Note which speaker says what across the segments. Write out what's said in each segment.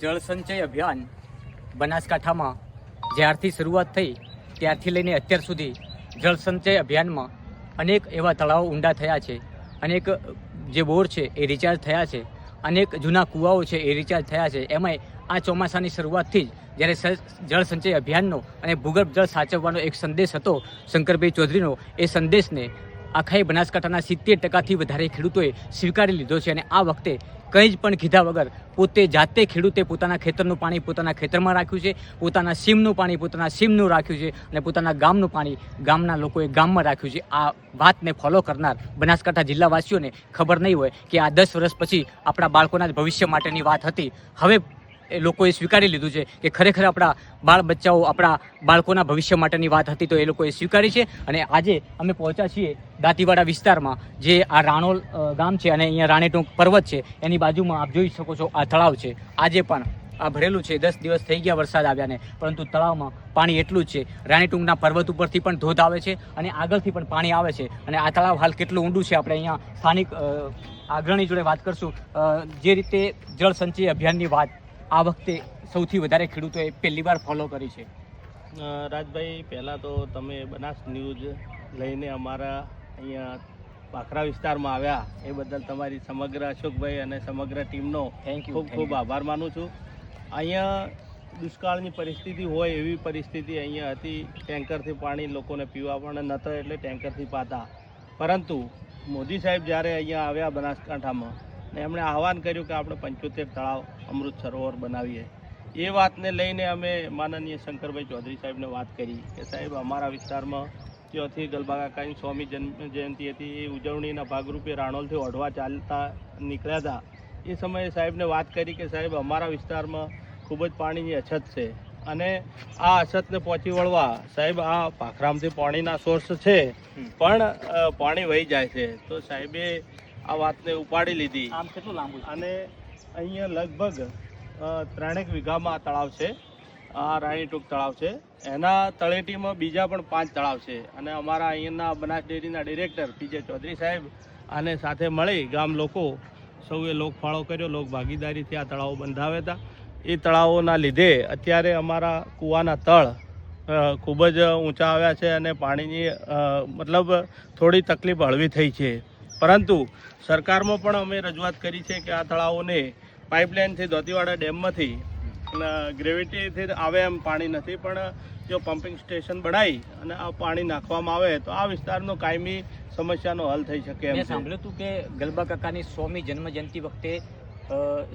Speaker 1: જળ સંચય અભિયાન બનાસકાંઠામાં જ્યારથી શરૂઆત થઈ, ત્યારથી લઈને અત્યાર સુધી જળ સંચય અભિયાનમાં અનેક એવા તળાવો ઊંડા થયા છે. અનેક જે બોર છે એ રિચાર્જ થયા છે. અનેક જૂના કૂવાઓ છે એ રિચાર્જ થયા છે. એમાંય આ ચોમાસાની શરૂઆતથી જ જ્યારે જળ સંચય અભિયાનનો અને ભૂગર્ભ જળ સાચવવાનો એક સંદેશ હતો શંકરભાઈ ચૌધરીનો, એ સંદેશને આખા બનાસકાંઠાના સિત્તેર ટકાથી વધારે ખેડૂતોએ સ્વીકારી લીધો છે અને આ વખતે કંઈ જ પણ કીધા વગર પોતે જાતે ખેડૂતે પોતાના ખેતરનું પાણી પોતાના ખેતરમાં રાખ્યું છે, પોતાના સીમનું પાણી પોતાના સીમનું રાખ્યું છે અને પોતાના ગામનું પાણી ગામના લોકોએ ગામમાં રાખ્યું છે. આ વાતને ફોલો કરનાર બનાસકાંઠા જિલ્લાવાસીઓને ખબર નહીં હોય કે આ દસ વર્ષ પછી આપણા બાળકોના જ ભવિષ્ય માટેની વાત હતી. હવે એ લોકોએ સ્વીકારી લીધું છે કે ખરેખર આપણા બાળ બચ્ચાઓ આપણા બાળકોના ભવિષ્ય માટેની વાત હતી તો એ લોકોએ સ્વીકારી છે. અને આજે અમે પહોંચ્યા છીએ દાંતીવાડા વિસ્તારમાં, જે આ રાણોલ ગામ છે અને અહીંયા રાણીટોંક પર્વત છે. એની બાજુમાં આપ જોઈ શકો છો આ તળાવ છે. આજે પણ આ ભરેલું છે. દસ દિવસ થઈ ગયા વરસાદ આવ્યાને, પરંતુ તળાવમાં પાણી એટલું જ છે. રાણીટુંગના પર્વત ઉપરથી પણ ધોધ આવે છે અને આગળથી પણ પાણી આવે છે. અને આ તળાવ હાલ કેટલું ઊંડું છે. આપણે અહીંયા સ્થાનિક આગ્રણી જોડે વાત કરશું. જે રીતે જળ સંચય અભિયાનની વાત આ વખતે સૌથી વધારે ખેડૂતોએ પહેલી વાર ફોલો કરી છે?
Speaker 2: રાજભાઈ પહેલાં તો તમે બનાસ ન્યૂઝ લઈને અમારા અહીંયા ભાખરા વિસ્તારમાં આવ્યા. એ બદલ તમારી સમગ્ર અશોકભાઈ અને સમગ્ર ટીમનો
Speaker 1: થેન્ક યુ
Speaker 2: ખૂબ ખૂબ આભાર માનું છું. અહીંયા દુષ્કાળની પરિસ્થિતિ હોય એવી પરિસ્થિતિ અહીંયા હતી ટેન્કરથી પાણી લોકોને પીવા પણ નહોતા એટલે ટેન્કરથી પાતા. પરંતુ મોદી સાહેબ જ્યારે અહીંયા આવ્યા બનાસકાંઠામાં ને એમણે આહવાન કર્યું કે આપણે પંચોતેર તળાવ અમૃત સરોવર બનાવીએ. એ વાતને લઈને અમે માનનીય શંકરભાઈ ચૌધરી સાહેબને વાત કરી કે સાહેબ અમારા વિસ્તારમાં ત્યાંથી ગલબાકાકાની સ્વામી જન્મ જયંતિ હતી એ ઉજવણીના ભાગરૂપે રાણોલથી ઓઢવા ચાલતા નીકળ્યા હતા. એ સમયે સાહેબને વાત કરી કે સાહેબ અમારા વિસ્તારમાં ખૂબ જ પાણીની અછત છે અને આ અછતને પહોંચી વળવા સાહેબ આ ભાખરામથી પાણીના સોર્સ છે. પણ પાણી વહી જાય છે. તો સાહેબે આ વાતને ઉપાડી લીધી.
Speaker 1: આમ કેટલું લાંબુ
Speaker 2: અને અહીંયા લગભગ ત્રણેક વીઘામાં આ તળાવ છે. આ રાણીટૂંક તળાવ છે. એના તળેટીમાં બીજા પણ પાંચ તળાવ છે. અને અમારા અહીંયાના બનાસ ડેરીના ડિરેક્ટર પીજે ચૌધરી સાહેબ આને સાથે મળી ગામ લોકો સૌએ લોકફાળો કર્યો લોક ભાગીદારીથી આ તળાવો બંધાવ્યા હતા. એ તળાવોના લીધે અત્યારે અમારા કૂવાના તળ ખૂબ જ ઊંચા આવ્યા છે અને પાણીની મતલબ થોડી તકલીફ હળવી થઈ છે. પરંતુ સરકારમાં પણ અમે રજૂઆત કરી છે કે આ તળાવોને પાઇપલાઇનથી દોતીવાડા ડેમમાંથી ગ્રેવિટીથી આવે એમ પાણી નથી પણ જો પમ્પિંગ સ્ટેશન બનાવી અને આ પાણી નાખવામાં આવે તો આ વિસ્તારનો કાયમી સમસ્યાનો હલ થઈ શકે એમ
Speaker 1: મેં સાંભળ્યું હતું કે ગલબા કાકાની સોમી જન્મ જયંતિ વખતે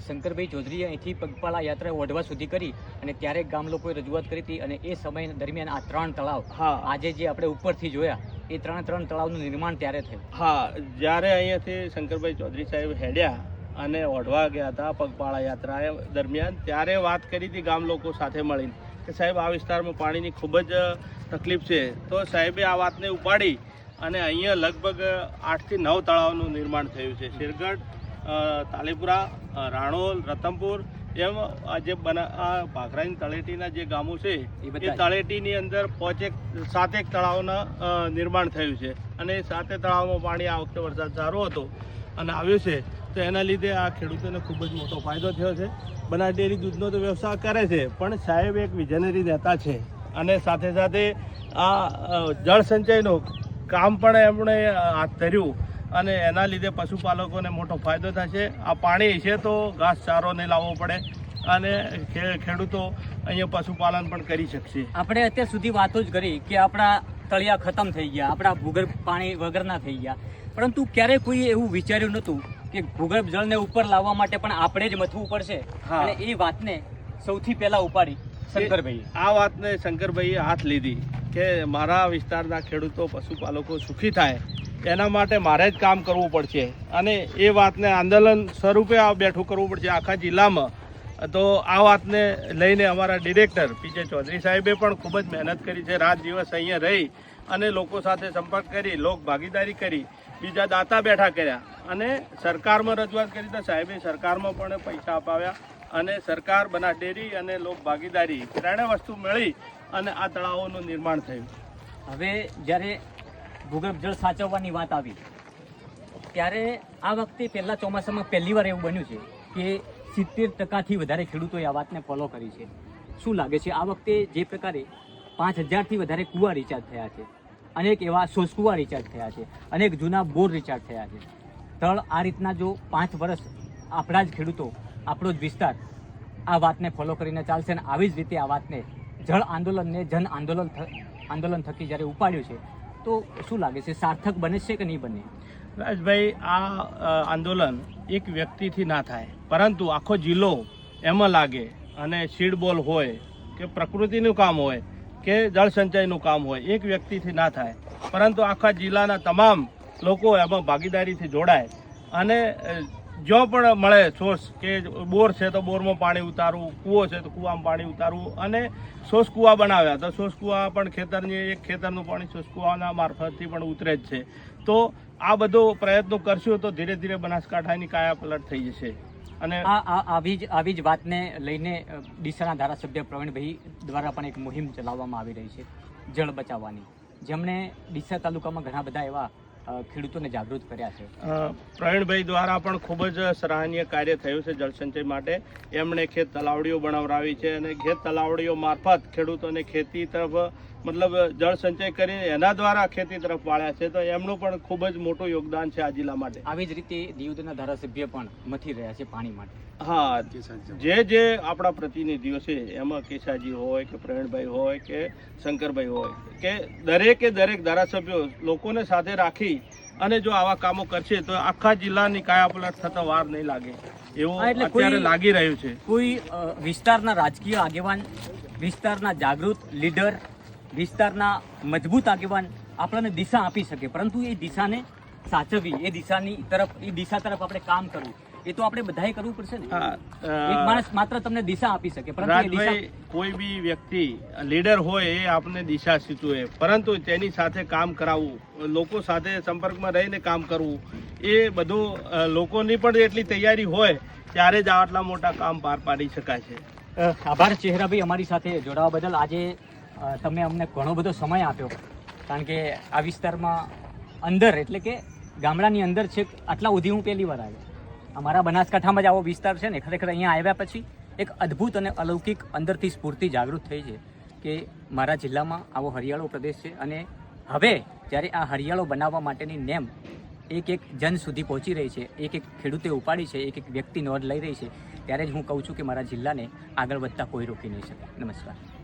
Speaker 1: શંકરભાઈ ચૌધરીએ અહીંથી પગપાળા યાત્રા ઓઢવા સુધી કરી અને ત્યારે ગામ લોકોએ રજૂઆત કરી હતી અને એ સમય દરમિયાન આ ત્રણ તળાવ
Speaker 2: હા.
Speaker 1: આજે જે આપણે ઉપરથી જોયા એ ત્રણ ત્રણ તળાવનું નિર્માણ ત્યારે થયું.
Speaker 2: હા, જ્યારે અહીંયાથી શંકરભાઈ ચૌધરી સાહેબ હેડ્યા અને ઓઢવા ગયા હતા પગપાળા યાત્રા દરમિયાન, ત્યારે વાત કરી હતી ગામ લોકો સાથે મળીને કે સાહેબ, આ વિસ્તારમાં પાણીની ખૂબ જ તકલીફ છે. તો સાહેબે આ વાતને ઉપાડી અને અહીંયા લગભગ આઠથી નવ તળાવનું નિર્માણ થયું છે. શેરગઢ તાલીપુરા રાણોલ, રતનપુર એમ આ જે બના આ ભાખરાની તળેટીના જે ગામો છે
Speaker 1: એ
Speaker 2: તળેટીની અંદર પાંચેક સાતેક તળાવના નિર્માણ થયું છે. અને સાતે તળાવમાં પાણી આ વખતે વરસાદ સારો હતો અને આવ્યો છે તો એના લીધે આ ખેડૂતોને ખૂબ જ મોટો ફાયદો થયો છે. બનાસ ડેરી દૂધનો તો વ્યવસાય કરે છે પણ સાહેબ એક વિઝનરી નેતા છે. અને સાથે સાથે આ જળ સંચયનું કામ પણ એમણે હાથ ધર્યું. અને એના લીધે પશુપાલકોને મોટો ફાયદો થશે. આ પાણી છે તો ઘાસચારો નહીં લાવવો પડે અને ખેડૂતો અહીંયા પશુપાલન પણ કરી શકશે.
Speaker 1: આપણે અત્યાર સુધી વાતો જ કરી કે આપણા તળિયા ખતમ થઈ ગયા આપણા ભૂગર્ભ પાણી વગરના થઈ ગયા. પરંતુ ક્યારે કોઈ એવું વિચાર્યું નહોતું કે ભૂગર્ભ જળને ઉપર લાવવા માટે પણ આપણે જ મથવું પડશે? અને એ વાતને સૌથી પહેલા ઉપાડી શંકરભાઈ
Speaker 2: આ વાતને શંકરભાઈએ હાથ લીધી કે મારા વિસ્તારના ખેડૂતો પશુપાલકો સુખી થાય. એના માટે મારે જ કામ કરવું પડશે. અને એ વાતને આંદોલન સ્વરૂપે આ બેઠું કરવું પડશે આખા જિલ્લામાં. તો આ વાતને લઈને અમારા ડિરેક્ટર પીજે ચૌધરી સાહેબે પણ ખૂબ જ મહેનત કરી છે, રાત દિવસ અહીંયા રહી અને લોકો સાથે સંપર્ક કરી, લોક ભાગીદારી કરી, બીજા દાતા બેઠા કર્યા. અને સરકારમાં રજૂઆત કરી તો સાહેબે સરકારમાં પણ પૈસા અપાવ્યા અને સરકાર બનાસ ડેરી અને લોક ભાગીદારી ત્રણે વસ્તુ મળી અને આ તળાવોનું નિર્માણ થયું.
Speaker 1: હવે જ્યારે ભૂગર્ભ જળ સાચવવાની વાત આવી. ત્યારે આ વખતે પહેલા ચોમાસામાં પહેલી વાર એવું બન્યું છે કે સિત્તેર ટકાથી વધારે ખેડૂતોએ આ વાતને ફોલો કરી છે. શું લાગે છે? આ વખતે જે પ્રકારે પાંચ હજારથી વધારે કુવા રિચાર્જ થયા છે. અનેક એવા સોસકુવા રિચાર્જ થયા છે. અનેક જૂના બોર રિચાર્જ થયા છે. તળ આ રીતના જો પાંચ વર્ષ આપણા જ ખેડૂતો, આપણો જ વિસ્તાર આ વાતને ફોલો કરીને ચાલશે અને આવી જ રીતે આ વાતને જળ આંદોલનને જન આંદોલન આંદોલન થકી જ્યારે ઉપાડ્યું છે તો શું લાગે છે, સાર્થક બને છે કે નહીં બને?
Speaker 2: રાજભાઈ, આ આંદોલન એક વ્યક્તિથી ના થાય. પરંતુ આખો જિલ્લો એમાં લાગે અને સીડબોલ હોય કે પ્રકૃતિનું કામ હોય કે જળસંચયનું કામ હોય, એક વ્યક્તિથી ના થાય. પરંતુ આખા જિલ્લાના તમામ લોકો એમાં ભાગીદારીથી જોડાય અને જો પણ મળે સોર્સ કે બોર છે તો બોરમાં પાણી ઉતારવું કૂવો છે તો કૂવામાં પાણી ઉતારવું અને સોસ કૂવા બનાવ્યા. તો સોસ કૂવા પણ ખેતરની, એક ખેતરનું પાણી સોસ કૂવાના મારફતથી પણ ઉતરે જ છે. તો આ બધો પ્રયત્નો કરશું તો ધીરે ધીરે બનાસકાંઠાની કાયા પલટ થઈ જશે. અને
Speaker 1: આવી જ આવી જ વાતને લઈને ડીસાના ધારાસભ્ય પ્રવીણભાઈ દ્વારા પણ એક મુહિમ ચલાવવામાં આવી રહી છે, જળ બચાવવાની. જેમણે ડીસા તાલુકામાં ઘણા બધા એવા ખેડૂતોને જાગૃત કર્યા છે?
Speaker 2: પ્રવીણભાઈ દ્વારા પણ ખૂબ જ સરાહનીય કાર્ય થયું છે જળસંચય માટે. એમણે ખેત તલાવડીઓ બનાવરાવી છે અને ખેત તલાવડીઓ મારફત ખેડૂતોને ખેતી તરફ મતલબ જળ સંચય કરી એના દ્વારા ખેતી તરફ વાળ્યા છે તો એમનું પણ ખૂબ જ મોટું યોગદાન છે આ જિલ્લા માટે.
Speaker 1: આવી જ રીતે દિયોદરના ધારાસભ્ય પણ મથી રહ્યા છે પાણી માટે.
Speaker 2: હા જે જે આપણા પ્રતિનિધિઓ છે એમાં કેશાજી હોય કે પ્રવીણભાઈ હોય કે શંકરભાઈ હોય કે દરેકે દરેક ધારાસભ્યો લોકોને સાથે રાખી અને જો આવા કામો કરશે તો આખા જિલ્લાની કાયાપલટ થતા વાર નહીં લાગે. એવું અત્યારે લાગી રહ્યું છે.
Speaker 1: કોઈ વિસ્તારના રાજકીય આગેવાન વિસ્તારના જાગૃત લીડર વિસ્તારના મજબૂત આગેવાન આપણને દિશા આપી શકે. પરંતુ એ દિશાને સાચવવી એ દિશાની તરફ એ દિશા તરફ આપણે કામ કરવું એ તો આપણે બધાએ કરવું પડશે ને? એક માણસ માત્ર તમને દિશા આપી શકે પરંતુ
Speaker 2: કોઈ બી વ્યક્તિ લીડર હોય એ આપને દિશા સૂચવે. પરંતુ તેની સાથે કામ કરાવવું લોકો સાથે સંપર્કમાં રહીને કામ કરવું એ બધું લોકોની પણ એટલી તૈયારી હોય ત્યારે જ આટલા મોટા કામ પાર પાડી શકાય છે.
Speaker 1: આભાર ચહેરાભાઈ અમારી સાથે જોડાવા બદલ. આજે તમે અમને ઘણો બધો સમય આપ્યો. કારણ કે આ વિસ્તારમાં અંદર, એટલે કે ગામડાની અંદર છે આટલા સુધી હું પહેલી વાર આવ્યો. અમારા બનાસકાંઠામાં જ આવો વિસ્તાર છે ને, ખરેખર અહીંયા આવ્યા પછી એક અદ્ભુત અને અલૌકિક અંદરથી સ્ફૂર્તિ જાગૃત થઈ છે કે મારા જિલ્લામાં આવો હરિયાળો પ્રદેશ છે અને હવે જ્યારે આ હરિયાળો બનાવવા માટેની નેમ એક એક જન સુધી પહોંચી રહી છે, એક એક ખેડૂતે ઉપાડી છે, એક એક વ્યક્તિ નોંધ લઈ રહી છે, ત્યારે જ હું કહું છું કે મારા જિલ્લાને આગળ વધતા કોઈ રોકી નહીં શકે. નમસ્કાર.